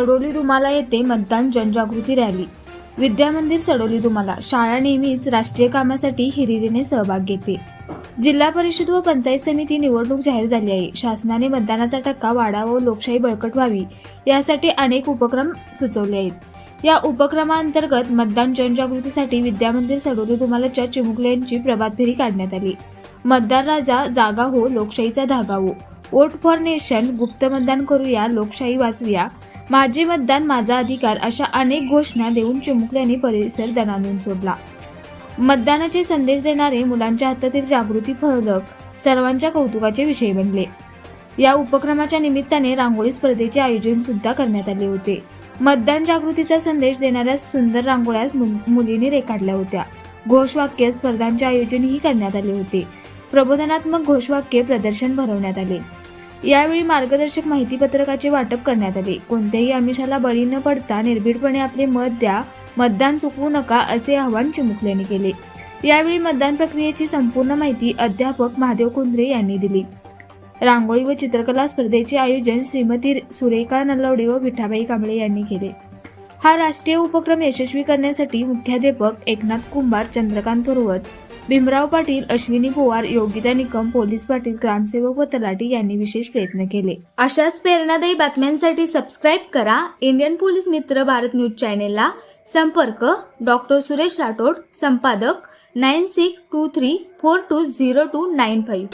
सडोली दुमाला येथे मतदान जनजागृती रॅली. विद्यामंदिर सडोली दुमाला शाळा नेहमीच राष्ट्रीय कामासाठी हिरिरीने सहभाग घेते. जिल्हा परिषद व पंचायत समिती निवडणूक जाहीर झाली आहे. शासनाने मतदानाचा टक्का वाढावा व लोकशाही बळकट व्हावी यासाठी अनेक उपक्रम सुचवले आहेत. या उपक्रमांतर्गत मतदान जनजागृतीसाठी विद्यामंदिर सडोली दुमालाच्या चिमुकल्यांची प्रभात फेरी काढण्यात आली. मतदार राजा जागा हो लोकशाहीचा धागा हो. वोट फॉर नेशन गुप्त मतदान करूया लोकशाही वाचूया माझे मतदान माझा अधिकार अशा अनेक घोषणा देऊन चिमुकल्याने परिसर दणानून सोडला. मतदानाचे संदेश देणारे मुलांच्या हातातील जागृती फलक सर्वांच्या कौतुकाचे विषय बनले. या उपक्रमाच्या निमित्ताने रांगोळी स्पर्धेचे आयोजन सुद्धा करण्यात आले होते. मतदान जागृतीचा संदेश देणाऱ्या सुंदर रांगोळ्या मु- रेखाटल्या होत्या. घोषवाक्य स्पर्धांचे आयोजनही करण्यात आले होते. प्रबोधनात्मक घोषवाक्य प्रदर्शन भरवण्यात आले. यावेळी मार्गदर्शक माहिती पत्रकाचे वाटप करण्यात आले. कोणत्याही आमिषाला बळी न पडता निर्भीडपणे आपले मत द्या मतदान चुकवू नका असे आवाहन चिमुकल्याने केले. यावेळी मतदान प्रक्रियेची संपूर्ण माहिती अध्यापक महादेव कुंद्रे यांनी दिली. रांगोळी व चित्रकला स्पर्धेचे आयोजन श्रीमती सुरेखा नलवडे व विठाबाई कांबळे यांनी केले. हा राष्ट्रीय उपक्रम यशस्वी करण्यासाठी मुख्याध्यापक एकनाथ कुंभार चंद्रकांत थोरवत भीमराव पाटील अश्विनी पोवार योगिता निकम पोलीस पाटील ग्रामसेवक व तलाठी यांनी विशेष प्रयत्न केले. अशाच प्रेरणादायी बातम्यांसाठी सबस्क्राईब करा. इंडियन पोलीस मित्र भारत न्यूज चॅनेलला संपर्क. डॉक्टर सुरेश राठोड संपादक nine six two three four two zero two nine five.